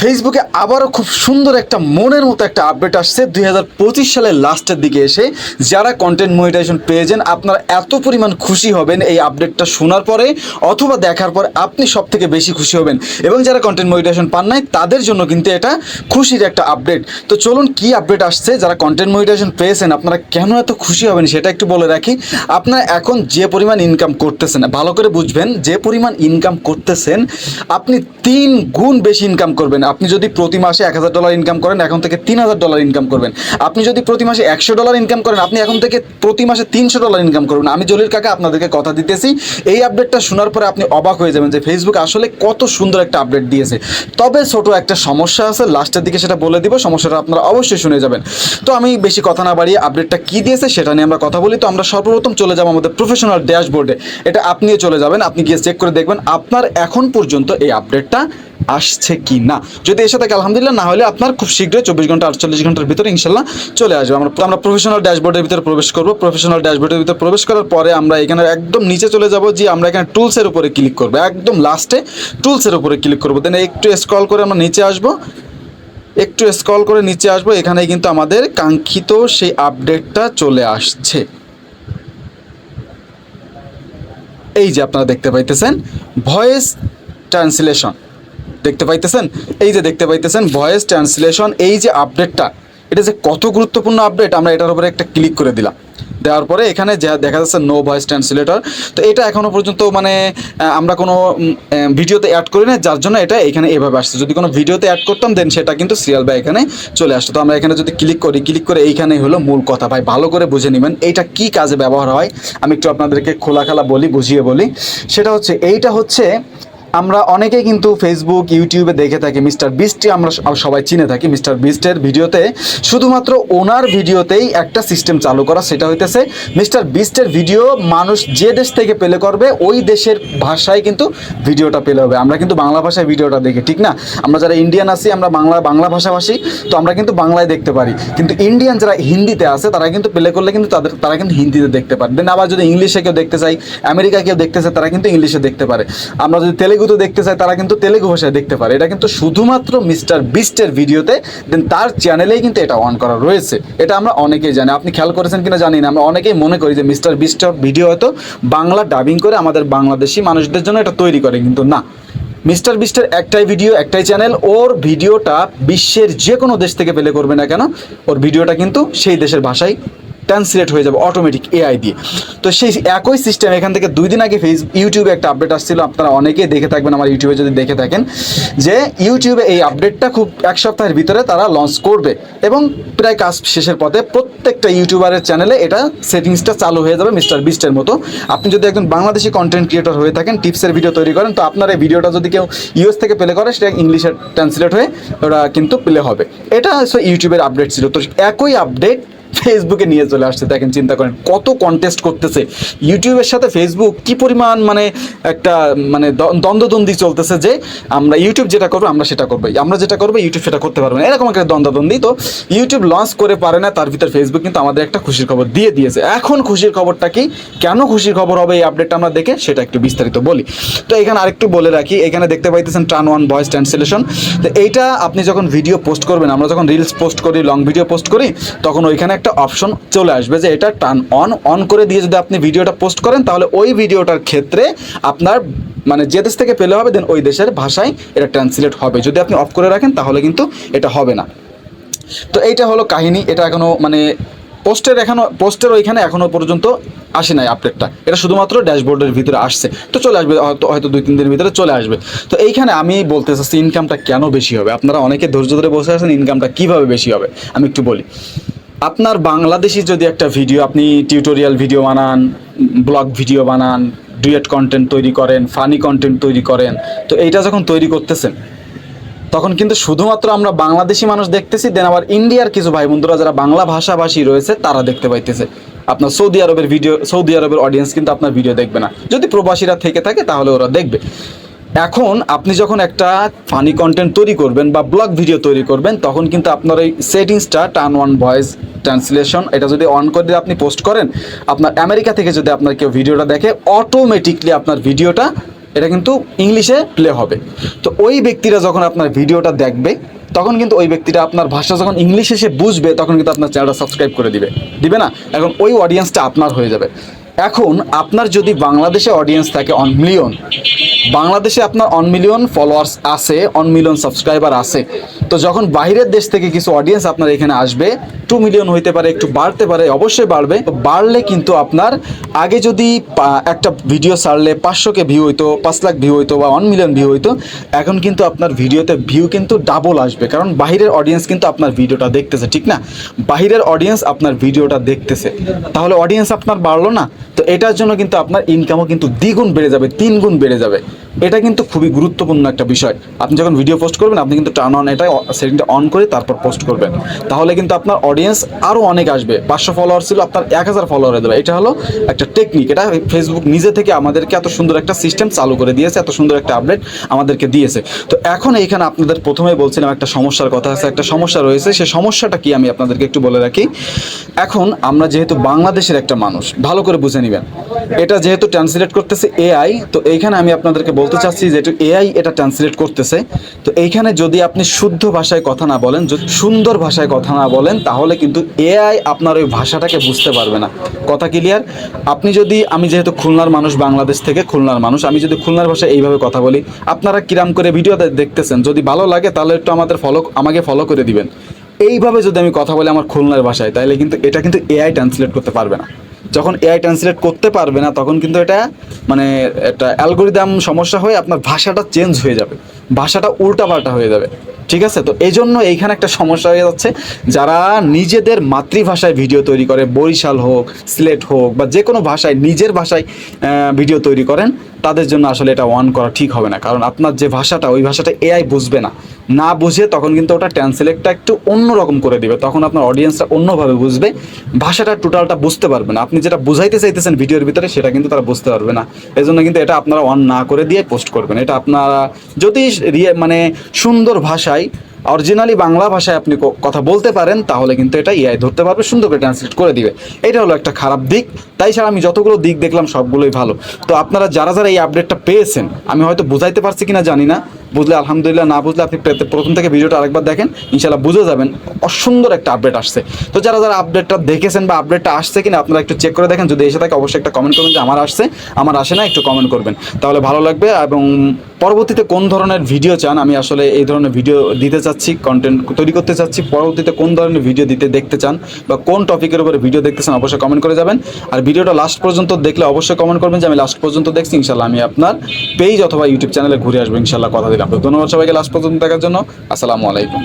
ফেসবুকে আবারও খুব সুন্দর একটা মনের মতো একটা আপডেট আসছে। দুই হাজার পঁচিশ সালের লাস্টের দিকে এসে যারা কন্টেন্ট মনিটাইজেশন পেয়েছেন, আপনারা এত পরিমাণ খুশি হবেন এই আপডেটটা শোনার পরে, অথবা দেখার পর আপনি সব থেকে বেশি খুশি হবেন। এবং যারা কন্টেন্ট মনিটাইজেশন পান নাই, তাদের জন্য কিন্তু এটা খুশির একটা আপডেট তো চলুন কি আপডেট আসছে? যারা কন্টেন্ট মনিটাইজেশন পেয়েছেন, আপনারা কেন এত খুশি হবেন সেটা একটু বলে রাখি। আপনারা এখন যে পরিমাণ ইনকাম করতেছেন, ভালো করে বুঝবেন, যে পরিমাণ ইনকাম করতেছেন, আপনি তিন গুণ বেশি ইনকাম করবেন। আপনি যদি প্রতি মাসে এক হাজার ডলার ইনকাম করেন, এখন থেকে তিন হাজার ডলার ইনকাম করবেন। আপনি যদি প্রতি মাসে একশো ডলার ইনকাম করেন, আপনি এখন থেকে প্রতি মাসে তিনশো ডলার ইনকাম করবেন আমি জলির কাকা আপনাদেরকে কথা দিতেছি। এই আপডেটটা শোনার পরে আপনি অবাক হয়ে যাবেন যে ফেসবুক আসলে কত সুন্দর একটা আপডেট দিয়েছে। তবে ছোট একটা সমস্যা আছে, লাস্টের দিকে সেটা বলে দিব, সমস্যাটা আপনারা অবশ্যই শুনে যাবেন। তো আমি বেশি কথা না বাড়িয়ে আপডেটটা কি দিয়েছে সেটা নিয়ে আমরা কথা বলি। তো আমরা সর্বপ্রথম চলে যাব আমাদের প্রফেশনাল ড্যাশবোর্ডে এটা আপনিও চলে যাবেন, আপনি গিয়ে চেক করে দেখবেন, আপনার এখন পর্যন্ত এই আপডেটটা আসছে কি না? যদি এসে থাকে আলহামদুলিল্লাহ, না হলে আপনার খুব শীঘ্রই চব্বিশ ঘণ্টা, আটচল্লিশ ঘণ্টার ভিতরে ইনশাল্লাহ চলে আসবে। আমরা আমরা প্রফেশনাল ড্যাশবোর্ডের ভিতরে প্রবেশ করব। প্রফেশনাল ড্যাশবোর্ডের ভিতরে প্রবেশ করার পরে আমরা এখানে একদম নিচে চলে যাব যে আমরা এখানে টুলসের উপরে ক্লিক করব। একদম লাস্টে টুলসের উপরে ক্লিক করব। দেন একটু স্ক্রল করে আমরা নিচে আসব। একটু স্ক্রল করে নিচে আসব। এখানে কিন্তু আমাদের কাঙ্ক্ষিত সেই আপডেটটা চলে আসছে। এই যে আপনারা দেখতে পাইতেছেন ভয়েস ট্রান্সলেশন দেখতে পাইতেছেন? এই যে দেখতে পাইতেছেন, ভয়েস ট্রান্সলেশন, এই যে আপডেটটা, এটা যে কত গুরুত্বপূর্ণ আপডেট, আমরা এটার উপরে একটা ক্লিক করে দিলাম। দেওয়ার পরে এখানে যা দেখা যাচ্ছে নো ভয়েস ট্রান্সলেটর তো এটা এখনও পর্যন্ত মানে আমরা কোনো ভিডিওতে অ্যাড করি না যার জন্য এটা এখানে এভাবে আসছে। যদি কোনো ভিডিওতে অ্যাড করতাম দেন সেটা কিন্তু সিরিয়াল বা এখানে চলে আসতো। তো আমরা এখানে যদি ক্লিক করি, ক্লিক করে এইখানেই হলো মূল কথা। ভাই, ভালো করে বুঝে নেবেন, এইটা কি কাজে ব্যবহার হয়? আমি একটু আপনাদেরকে খোলাখালা বলি, বুঝিয়ে বলি। সেটা হচ্ছে, এইটা হচ্ছে আমরা অনেকেই কিন্তু ফেসবুক ইউটিউবে দেখে থাকি মিস্টার বিস্টটি আমরা সবাই চিনে থাকি মিস্টার বিস্টের ভিডিওতে। শুধুমাত্র ওনার ভিডিওতেই একটা সিস্টেম চালু করা, সেটা হইতেছে মিস্টার বিস্টের ভিডিও মানুষ যে দেশ থেকে পেলে করবে, ওই দেশের ভাষায় কিন্তু ভিডিওটা পেলে হবে। আমরা কিন্তু বাংলা ভাষায় ভিডিওটা দেখি, ঠিক না? আমরা যারা ইন্ডিয়ান আছি, আমরা বাংলা বাংলা ভাষাভাষী, তো আমরা কিন্তু বাংলায় দেখতে পারি। কিন্তু ইন্ডিয়ান যারা হিন্দিতে আছে, তারা কিন্তু প্লে করলে কিন্তু তাদের, তারা কিন্তু হিন্দিতে দেখতে পারে। দেন আবার যদি ইংলিশে কেউ দেখতে চাই আমেরিকা কেউ দেখতে চায় তারা কিন্তু ইংলিশে দেখতে পারে। আমরা যদি তেলেগুতে দেখতে চাই তারা কিন্তু তেলেগু ভাষায় দেখতে পারে। এটা কিন্তু শুধুমাত্র মিস্টার বিস্টের ভিডিওতে দেন তার চ্যানেলেই কিন্তু এটা অন করা রয়েছে। এটা আমরা অনেকেই জানি। আপনি খেয়াল করেছেন কিনা জানি না। আমরা অনেকেই মনে করি যে মিস্টার বিস্টের ভিডিও হয়তো বাংলা ডাবিং করে আমাদের বাংলাদেশি মানুষদের জন্য এটা তৈরি করে, কিন্তু না। মিস্টার বিস্টের একটাই ভিডিও, একটাই চ্যানেল, ওর ভিডিওটা বিশ্বের যে কোনো দেশ থেকে পেলে করবে না কেন, ওর ভিডিওটা কিন্তু সেই দেশের ভাষায় ট্রান্সলেট হয়ে যাবে অটোমেটিক এআই দিয়ে। তো সেই একই সিস্টেম এখান থেকে দুই দিন আগে ফেস ইউটিউবে একটা আপডেট আসছিল, আপনারা অনেকেই দেখে থাকবেন আমার ইউটিউবে যদি দেখে থাকেন, যে ইউটিউবে এই আপডেটটা খুব এক সপ্তাহের ভিতরে তারা লঞ্চ করবে এবং প্রায় কাজ শেষের পথে প্রত্যেকটা ইউটিউবারের চ্যানেলে এটা সেটিংসটা চালু হয়ে যাবে মিস্টার বিস্টের মতো। আপনি যদি একজন বাংলাদেশি কন্টেন্ট ক্রিয়েটর হয়ে থাকেন টিপসের ভিডিও তৈরি করেন, তো আপনার এই ভিডিওটা যদি কেউ ইউএস থেকে প্লে করে, সেটা ইংলিশে ট্রান্সলেট হয়ে ওরা কিন্তু প্লে হবে। এটা ইউটিউবের আপডেট ছিল। তো একই আপডেট ফেসবুকে নিয়ে চলে আসছে। দেখেন, চিন্তা করেন, কত কন্টেস্ট করতেছে। ইউটিউবের সাথে ফেসবুক কি পরিমাণ মানে একটা মানে দ্ব- দ্বন্দ্বদ্বন্দ্বী চলতেছে যে আমরা ইউটিউব যেটা করব, আমরা সেটা করব আমরা যেটা করব ইউটিউব সেটা করতে পারব না। এরকম একটা দ্বন্দ্বদ্বন্দ্বী। তো ইউটিউব লঞ্চ করে পারে না, তার ভিতর ফেসবুক কিন্তু আমাদের একটা খুশির খবর দিয়ে দিয়েছে। এখন খুশির খবরটা কি? কেন খুশির খবর হবে এই আপডেটটা আমরা দেখে সেটা একটু বিস্তারিত বলি। তো এখানে আরেকটু বলে রাখি, এখানে দেখতে পাইতেছেন টান ওয়ান ভয়েস ট্রান্সলেশন তো এইটা আপনি যখন ভিডিও পোস্ট করবেন, আমরা যখন রিলস পোস্ট করি লং ভিডিও পোস্ট করি, তখন ওইখানে একটা অপশন চলে আসবে যে এটা টার্ন অন অন করে দিয়ে যদি আপনি ভিডিওটা পোস্ট করেন, তাহলে ওই ভিডিওটার ক্ষেত্রে আপনার মানে যে দেশ থেকে পেলে হবে দেন ওই দেশের ভাষায় এটা ট্রান্সলেট হবে। যদি আপনি অফ করে রাখেন, তাহলে কিন্তু এটা হবে না। তো এইটা হলো কাহিনী। এটা এখনও মানে পোস্টের এখনও, পোস্টের ওইখানে এখনও পর্যন্ত আসে নাই আপডেটটা এটা শুধুমাত্র ড্যাশবোর্ডের ভিতরে আসছে। তো চলে আসবে, হয়তো হয়তো দুই, তিন দিনের ভিতরে চলে আসবে। তো এইখানে আমি বলতে চাচ্ছি ইনকামটা কেন বেশি হবে? আপনারা অনেকে ধৈর্য ধরে বসে আছেন ইনকামটা কীভাবে বেশি হবে? আমি একটু বলি। আপনার বাংলাদেশি যদি একটা ভিডিও আপনি টিউটোরিয়াল ভিডিও বানান ব্লগ ভিডিও বানান ডুয়েট কন্টেন্ট তৈরি করেন ফানি কন্টেন্ট তৈরি করেন, তো এইটা যখন তৈরি করতেছেন, তখন কিন্তু শুধুমাত্র আমরা বাংলাদেশি মানুষ দেখতেছি দেন আবার ইন্ডিয়ার কিছু ভাই বন্ধুরা যারা বাংলা ভাষাভাষী রয়েছে, তারা দেখতে পাইতেছে। আপনার সৌদি আরবের ভিডিও সৌদি আরবের অডিয়েন্স কিন্তু আপনার ভিডিও দেখবে না। যদি প্রবাসীরা থেকে থাকে, তাহলে ওরা দেখবে। এখন আপনি যখন একটা ফানি কন্টেন্ট তৈরি করবেন বা ব্লগ ভিডিও তৈরি করবেন, তখন কিন্তু আপনার এই সেটিংসটা টার্ন ওয়ান ভয়েস ট্রান্সলেশন এটা যদি অন করে দিয়ে আপনি পোস্ট করেন, আপনার আমেরিকা থেকে যদি আপনার কেউ ভিডিওটা দেখে অটোমেটিকলি আপনার ভিডিওটা এটা কিন্তু ইংলিশে প্লে হবে। তো ওই ব্যক্তিরা যখন আপনার ভিডিওটা দেখবে, তখন কিন্তু ওই ব্যক্তিটা আপনার ভাষা যখন ইংলিশে সে বুঝবে, তখন কিন্তু আপনার চ্যানেলটা সাবস্ক্রাইব করে দিবে। দিবে না? এখন ওই অডিয়েন্সটা আপনার হয়ে যাবে। এখন আপনার যদি বাংলাদেশে অডিয়েন্স থাকে অন মিলিয়ন বাংলাদেশে আপনার অন মিলিয়ন ফলোয়ার্স আছে অন মিলিয়ন সাবস্ক্রাইবার আছে, তো যখন বাইরের দেশ থেকে কিছু অডিয়েন্স আপনার এখানে আসবে টু মিলিয়ন হইতে পারে, একটু বাড়তে পারে, অবশ্যই বাড়বে। বাড়লে কিন্তু আপনার আগে যদি একটা ভিডিও ছাড়লে পাঁচশোকে ভিউ হইতো, পাঁচ লাখ ভিউ হইতো বা ওয়ান মিলিয়ন ভিউ হইতো, এখন কিন্তু আপনার ভিডিওতে ভিউ কিন্তু ডাবল আসবে, কারণ বাইরের অডিয়েন্স কিন্তু আপনার ভিডিওটা দেখতেছে, ঠিক না? বাইরের অডিয়েন্স আপনার ভিডিওটা দেখতেছে। তাহলে অডিয়েন্স আপনার বাড়লো না? তো এটার জন্য কিন্তু আপনার ইনকামও কিন্তু দ্বিগুণ বেড়ে যাবে তিন গুণ বেড়ে যাবে। এটা কিন্তু খুবই গুরুত্বপূর্ণ একটা বিষয়। আপনি যখন ভিডিও পোস্ট করবেন, আপনি কিন্তু টার্ন অন এটা সেটিংটা অন করে তারপর পোস্ট করবেন। তাহলে কিন্তু আপনার অডিয়েন্স আরও অনেক আসবে। পাঁচশো ফলোয়ার ছিল, আপনার এক হাজার ফলোয়ার হয়ে যাবে এটা হলো একটা টেকনিক এটা ফেসবুক নিজে থেকে আমাদেরকে এত সুন্দর একটা সিস্টেম চালু করে দিয়েছে, এত সুন্দর একটা আপডেট আমাদেরকে দিয়েছে। তো এখন এইখানে আপনাদের প্রথমেই বলছিলাম, একটা সমস্যার কথা আছে, একটা সমস্যা রয়েছে। সেই সমস্যাটা কি আমি আপনাদেরকে একটু বলে রাখি। এখন আমরা যেহেতু বাংলাদেশের একটা মানুষ, ভালো করে বুঝে নেবেন। এটা যেহেতু ট্রান্সলেট করতেছে এআই তো এইখানে আমি আপনাদেরকে বলতে চাচ্ছি যে এআই এটা ট্রান্সলেট করতেছে। তো এইখানে যদি আপনি শুদ্ধ ভাষায় কথা না বলেন, যদি সুন্দর ভাষায় কথা না বলেন, তাহলে কিন্তু এআই আপনার ওই ভাষাটাকে বুঝতে পারবে না। কথা ক্লিয়ার আপনি যদি, আমি যেহেতু খুলনার মানুষ, বাংলাদেশ থেকে খুলনার মানুষ, আমি যদি খুলনার ভাষায় এইভাবে কথা বলি, আপনারা কিরাম করে ভিডিও দেখতেছেন। যদি ভালো লাগে, তাহলে একটু আমাদের ফলো আমাকে ফলো করে দিবেন। এইভাবে যদি আমি কথা বলি আমার খুলনার ভাষায়, তাহলে কিন্তু এটা কিন্তু এআই ট্রান্সলেট করতে পারবে না। যখন এআই ট্রান্সলেট করতে পারবে না, তখন কিন্তু এটা মানে একটা অ্যালগোরিদম সমস্যা হয়ে আপনার ভাষাটা চেঞ্জ হয়ে যাবে। ভাষাটা উল্টাপাল্টা হয়ে যাবে। ঠিক আছে? তো এই জন্য এইখানে একটা সমস্যা হয়ে যাচ্ছে। যারা নিজেদের মাতৃভাষায় ভিডিও তৈরি করে, বরিশাল হোক, সিলেট হোক, বা যে কোনো ভাষায়, নিজের ভাষায় ভিডিও তৈরি করেন, তাদের জন্য আসলে এটা অন করা ঠিক হবে না। কারণ আপনার যে ভাষাটা, ওই ভাষাটা এআই বুঝবে না। না বুঝে তখন কিন্তু ওটা ট্রান্সলেটটা একটু অন্যরকম করে দিবে। তখন আপনার অডিয়েন্সটা অন্যভাবে বুঝবে। ভাষাটা টোটালটা বুঝতে পারবে না। আপনি যেটা বুঝাইতে চাইতেছেন ভিডিওর ভিতরে, সেটা কিন্তু তারা বুঝতে পারবে না। এই জন্য কিন্তু এটা আপনারা অন না করে দিয়ে পোস্ট করবেন। এটা আপনারা যদি মানে সুন্দর ভাষায় অরিজিনালি বাংলা ভাষায় আপনি কথা বলতে পারেন, তাহলে কিন্তু এটা এআই ধরতে পারবে, সুন্দর করে ট্রান্সলেট করে দিবে। এটা হলো একটা খারাপ দিক। তাই ছাড়া আমি যতগুলো দিক দেখলাম, সবগুলোই ভালো। তো আপনারা যারা যারা এই আপডেটটা পেয়েছেন, আমি হয়তো বুঝাইতে পারছি কিনা জানি না। বুঝলে আলহামদুলিল্লাহ, না বুঝলে আপনি প্রথম থেকে ভিডিওটা আরেকবার দেখেন ইনশাল্লাহ বুঝে যাবেন। অসুন্দর একটা আপডেট আসছে। তো যারা যারা আপডেটটা দেখেছেন বা আপডেটটা আসছে কিনা আপনারা একটু চেক করে দেখেন, যদি এসে থাকে অবশ্যই একটা কমেন্ট করবেন যে আমার আসছে, আমার আসে না, একটু কমেন্ট করবেন। তাহলে ভালো লাগবে এবং পরবর্তীতে কোন ধরনের ভিডিও চান, আমি আসলে এই ধরনের ভিডিও দিতে চাচ্ছি কন্টেন্ট তৈরি করতে চাচ্ছি, পরবর্তীতে কোন ধরনের ভিডিও দিতে, দেখতে চান বা কোন টপিকের উপরে ভিডিও দেখতে চান অবশ্যই কমেন্ট করে যাবেন। আর ভিডিওটা লাস্ট পর্যন্ত দেখলে অবশ্যই কমেন্ট করবেন যে আমি লাস্ট পর্যন্ত দেখছি ইনশাল্লাহ আমি আপনার পেজ অথবা ইউটিউব চ্যানেলে ঘুরে আসব ইনশাল্লাহ কথা দিলাম ধন্যবাদ সবাইকে লাস্ট পর্যন্ত দেখার জন্য। আসসালামু আলাইকুম।